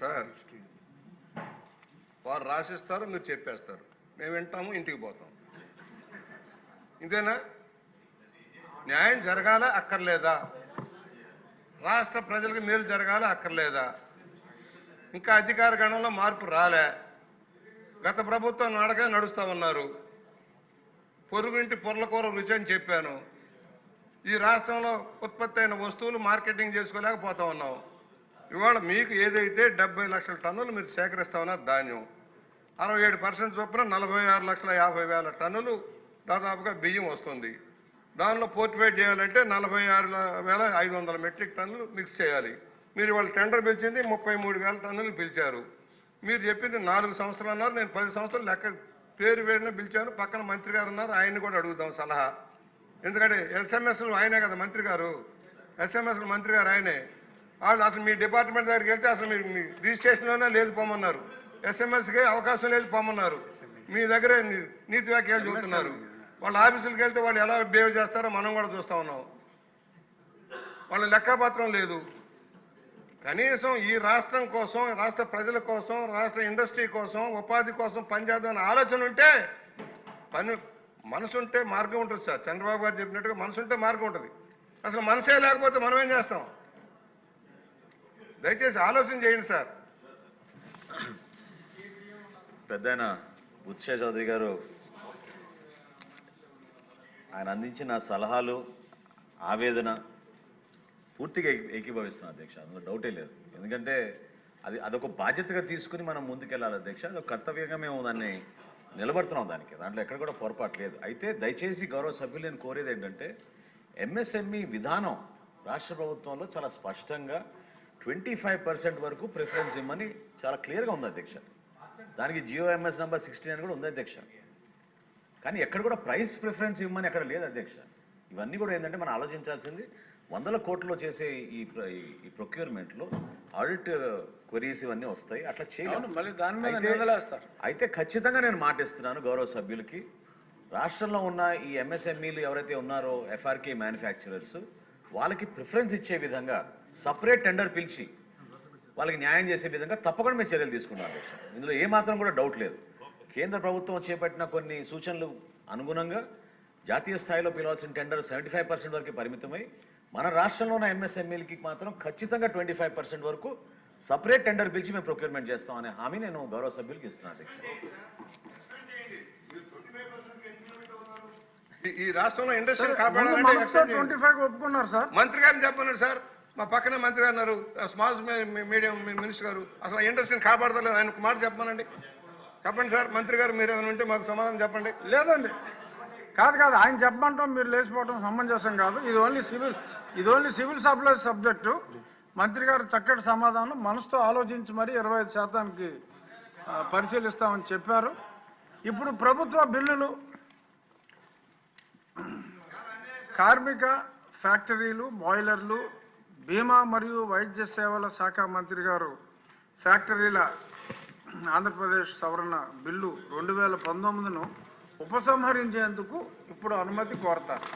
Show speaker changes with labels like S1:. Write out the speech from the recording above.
S1: Sir వారు రాసిస్తారు మీరు చెప్పేస్తారు. మేము వింటాము ఇంటికి పోతాం. ఇంతేనా? న్యాయం జరగాల అక్కర్లేదా? రాష్ట్ర ప్రజలకు మేలు జరగాల అక్కర్లేదా? ఇంకా అధికార గణంలో మార్పు రాలే. గత ప్రభుత్వం నడకే నడుస్తూ ఉన్నారు. పొరుగుంటి పొర్లకూర రుచి అని చెప్పాను. ఈ రాష్ట్రంలో ఉత్పత్తి అయిన వస్తువులు మార్కెటింగ్ చేసుకోలేకపోతా ఉన్నాం. ఇవాళ మీకు ఏదైతే డెబ్బై లక్షల టన్నులు మీరు సేకరిస్తా ఉన్నారు ధాన్యం అరవై ఏడు పర్సెంట్ చొప్పున నలభై ఆరు లక్షల యాభై వేల టన్నులు దాదాపుగా బియ్యం వస్తుంది. దానిలో పోర్టిఫైడ్ చేయాలంటే నలభై ఆరు వేల ఐదు వందల మెట్రిక్ టన్నులు మిక్స్ చేయాలి. మీరు వాళ్ళు టెండర్ పిలిచింది ముప్పై మూడు వేల టన్నులు పిలిచారు. మీరు చెప్పింది నాలుగు సంవత్సరాలు అన్నారు నేను పది సంవత్సరాలు లెక్క పేరు వేడిన పిలిచాను. పక్కన మంత్రి గారు ఉన్నారు ఆయన్ని కూడా అడుగుదాం సలహా. ఎందుకంటే ఎస్ఎంఎస్లు ఆయనే కదా మంత్రి గారు. ఎస్ఎంఎస్లు మంత్రి గారు ఆయనే. వాళ్ళు అసలు మీ డిపార్ట్మెంట్ దగ్గరికి వెళ్తే అసలు మీరు మీ రిజిస్ట్రేషన్లోనే లేదు పోమన్నారు. ఎస్ఎంఎస్కి అవకాశం లేదు పోమన్నారు. మీ దగ్గరే నీతి వ్యాఖ్యలు చూస్తున్నారు. వాళ్ళ ఆఫీసులకు వెళ్తే వాళ్ళు ఎలా బిహేవ్ చేస్తారో మనం కూడా చూస్తా ఉన్నాం. వాళ్ళ లెక్కపత్రం లేదు. కనీసం ఈ రాష్ట్రం కోసం రాష్ట్ర ప్రజల కోసం రాష్ట్ర ఇండస్ట్రీ కోసం ఉపాధి కోసం పనిచేద్దాం అనే ఆలోచన ఉంటే పని మనసు ఉంటే మార్గం ఉంటుంది సార్. చంద్రబాబు గారు చెప్పినట్టుగా మనసు ఉంటే మార్గం ఉంటుంది. అసలు మనసే లేకపోతే మనం ఏం చేస్తాం? దయచేసి ఆలోచన చేయండి సార్.
S2: పెద్దాయన బుత్షా చౌదరి గారు ఆయన అందించిన సలహాలు ఆవేదన పూర్తిగా ఏకీ- ఏకీభవిస్తున్నాను అధ్యక్ష. అందులో డౌటే లేదు. ఎందుకంటే అది అదొక బాధ్యతగా తీసుకుని మనం ముందుకెళ్ళాలి అధ్యక్ష. అదొక కర్తవ్యంగా మేము దాన్ని నిలబడుతున్నాం దానికి. దాంట్లో ఎక్కడ కూడా పొరపాటు లేదు. అయితే దయచేసి గౌరవ సభ్యులు నేను కోరేది ఏంటంటే ఎంఎస్ఎంఈ విధానం రాష్ట్ర ప్రభుత్వంలో చాలా స్పష్టంగా ట్వంటీ ఫైవ్ పర్సెంట్ వరకు ప్రిఫరెన్స్ ఇమ్మని చాలా క్లియర్గా ఉంది అధ్యక్ష. దానికి జియోఎంఎస్ నెంబర్ సిక్స్టీ నైన్ కూడా ఉంది అధ్యక్ష. కానీ ఎక్కడ కూడా ప్రైస్ ప్రిఫరెన్స్ ఇవ్వమని అక్కడ లేదు అధ్యక్ష. ఇవన్నీ కూడా ఏంటంటే మనం ఆలోచించాల్సింది వందల కోట్లలో చేసే ఈ ఈ- ప్రొక్యూర్మెంట్లో ఆడిట్ క్వరీస్ ఇవన్నీ వస్తాయి అట్లా చేయలేదు
S3: మళ్ళీ దాని మీద
S2: అయితే- ఖచ్చితంగా నేను మాటిస్తున్నాను గౌరవ సభ్యులకి. రాష్ట్రంలో ఉన్న ఈ ఎంఎస్ఎంఈలు ఎవరైతే ఉన్నారో ఎఫ్ఆర్కే మ్యానుఫ్యాక్చరర్స్ వాళ్ళకి ప్రిఫరెన్స్ ఇచ్చే విధంగా సపరేట్ టెండర్ పిలిచి వాళ్ళకి న్యాయం చేసే విధంగా తప్పకుండా మేము చర్యలు తీసుకున్నాం అధ్యక్ష. ఇందులో ఏమాత్రం కూడా డౌట్ లేదు. కేంద్ర ప్రభుత్వం చేపట్టిన కొన్ని సూచనలు అనుగుణంగా జాతీయ స్థాయిలో పిలవాల్సిన టెండర్ సెవెంటీ ఫైవ్ పర్సెంట్ వరకు పరిమితమై మన రాష్ట్రంలో ఉన్న ఎంఎస్ఎంఈలకి మాత్రం ఖచ్చితంగా ట్వంటీ ఫైవ్ పర్సెంట్ వరకు సపరేట్ టెండర్ పిలిచి మేము ప్రొక్యూర్మెంట్ చేస్తాం అనే హామీ నేను గౌరవ సభ్యులకి ఇస్తున్నాను అధ్యక్ష.
S1: ఈ- ఈ రాష్ట్రంలో ఇండస్ట్రీ కాపాడాలంటే
S3: మనసుతో
S1: extend చేయండి.
S3: ట్వంటీ ఫైవ్ ఒప్పుకున్నారు సార్.
S1: మంత్రి గారిని చెప్పన్నారు సార్. మా పక్కనే మంత్రి గారు ఉన్నారు. స్మాల్ మీడియం మినిస్టర్ గారు. అసలు ఇండస్ట్రీని కాపాడతలేదు. ఆయన మాట చెప్పమనండి. చెప్పండి సార్ మంత్రి గారు మీరు ఏమైనా ఉంటే మాకు సమాధానం చెప్పండి.
S3: లేదండి. కాదు కాదు. ఆయన చెప్పమంటాం మీరు లేచిపోవటం సమంజసం కాదు. ఇది ఓన్లీ సివిల్ ఇది ఓన్లీ సివిల్ సప్లైస్ సబ్జెక్టు మంత్రి గారు చక్కటి సమాధానం మనసుతో ఆలోచించి మరీ ఇరవై ఐదు శాతానికి పరిశీలిస్తామని చెప్పారు. ఇప్పుడు ప్రభుత్వ బిల్లులు కార్మిక ఫ్యాక్టరీలు బాయిలర్లు బీమా మరియు వైద్య సేవల శాఖ మంత్రి గారు ఫ్యాక్టరీల ఆంధ్రప్రదేశ్ సవరణ బిల్లు రెండు వేల పంతొమ్మిదిను ఉపసంహరించేందుకు ఇప్పుడు అనుమతి కోరతారు.